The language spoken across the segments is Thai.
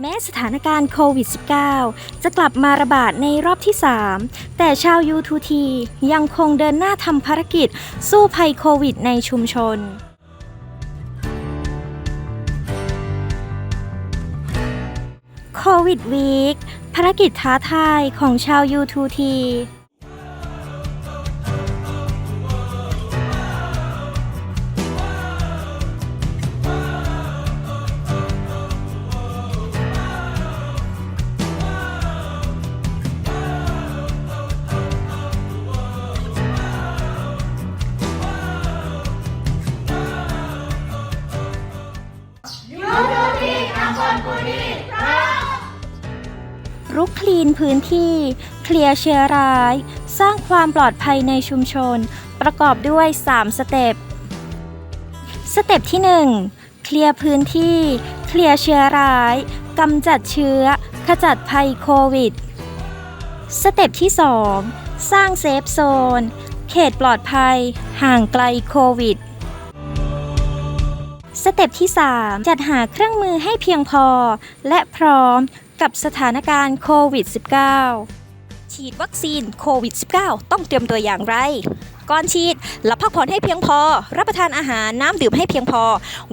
แม้สถานการณ์โควิด -19 จะกลับมาระบาดในรอบที่ 3 แต่ชาว U2T ยังคงเดินหน้าทำภารกิจ สู้ภัยโควิดในชุมชน โควิดวีคภารกิจท้าทายของชาว U2T รุกคลีนพื้นที่ เคลียร์เชื้อร้าย สร้างความปลอดภัยในชุมชน ประกอบด้วย 3 สเต็ป สเต็ปที่ 1 เคลียร์พื้นที่ เคลียร์เชื้อร้ายกำจัดเชื้อ ขจัดภัยโควิด สเต็ปที่ 2 สร้างเซฟโซน เขตปลอดภัย ห่างไกลโควิดสเต็ปที่ 3 จัดหาเครื่องมือให้เพียงพอ และพร้อม กับสถานการณ์โควิด -19 ฉีดวัคซีนโควิด -19 ต้องเตรียมตัวอย่างไร ก่อนฉีดหลับพักผ่อนให้เพียงพอ รับประทานอาหารน้ำดื่มให้เพียงพอ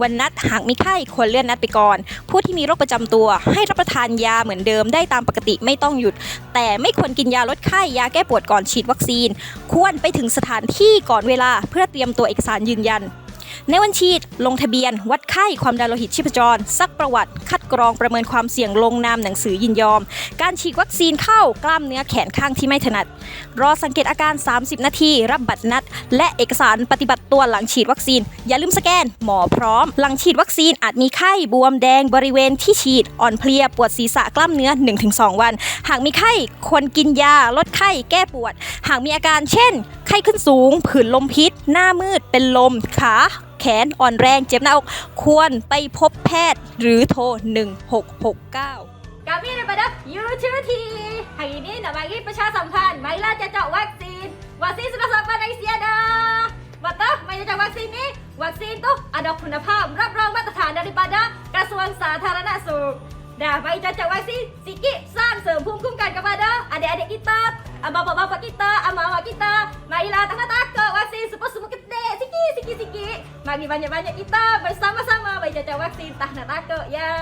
วันนัดหากมีไข้ควรเลื่อนนัดไปก่อน ผู้ที่มีโรคประจำตัว ให้รับประทานยาเหมือนเดิมได้ตามปกติไม่ต้องหยุด แต่ไม่ควรกินยาลดไข้ยาแก้ปวดก่อนฉีดวัคซีน ควรไปถึงสถานที่ก่อนเวลาเพื่อเตรียมตัวเอกสารยืนยัน ในวันฉีด ลงทะเบียน วัดไข้ความดันโลหิตชีพจร ซักประวัติ คัดกรองประเมินความเสี่ยงลงนามหนังสือยินยอม การฉีดวัคซีนเข้ากล้ามเนื้อแขนข้างที่ไม่ถนัด รอสังเกตอาการ 30 นาที รับบัตรนัด และเอกสารปฏิบัติตัวหลังฉีดวัคซีน อย่าลืมสแกน หมอพร้อม หลังฉีดวัคซีนอาจมีไข้บวมแดงบริเวณที่ฉีดอ่อนเพลียปวดศีรษะกล้ามเนื้อ 1-2 วัน หากมีไข้ควรกินยาลดไข้แก้ปวด หากมีอาการเช่น ไข้ขึ้นสูง ผื่นลมพิษ หน้ามืดเป็นลมขา ขนอ่อนแรงเจ็บหน้าอกควรไปพบแพทย์หรือโทร 1669 Kami daripada U2T Hari ini nak bagi persyaratan Marilah cacak vaksin Vaksin sudah sampai dari Siada Betul? Mari cacak vaksin ni Vaksin tu ada คุณภาพรับรองมาตรฐาน daripada กระทรวงสาธารณสุข Dah, mari cacak vaksin Sikit สร้างเสริมภูมิคุ้มกัน kepada adik-adik kita Bapak-bapak kita, amak-amak kita Marilah tangan takut vaksin Semua semua kedek Sikit, sikit, sikit Mari banyak-banyak kita bersama-sama Mari cacak vaksin Tak nak takut ya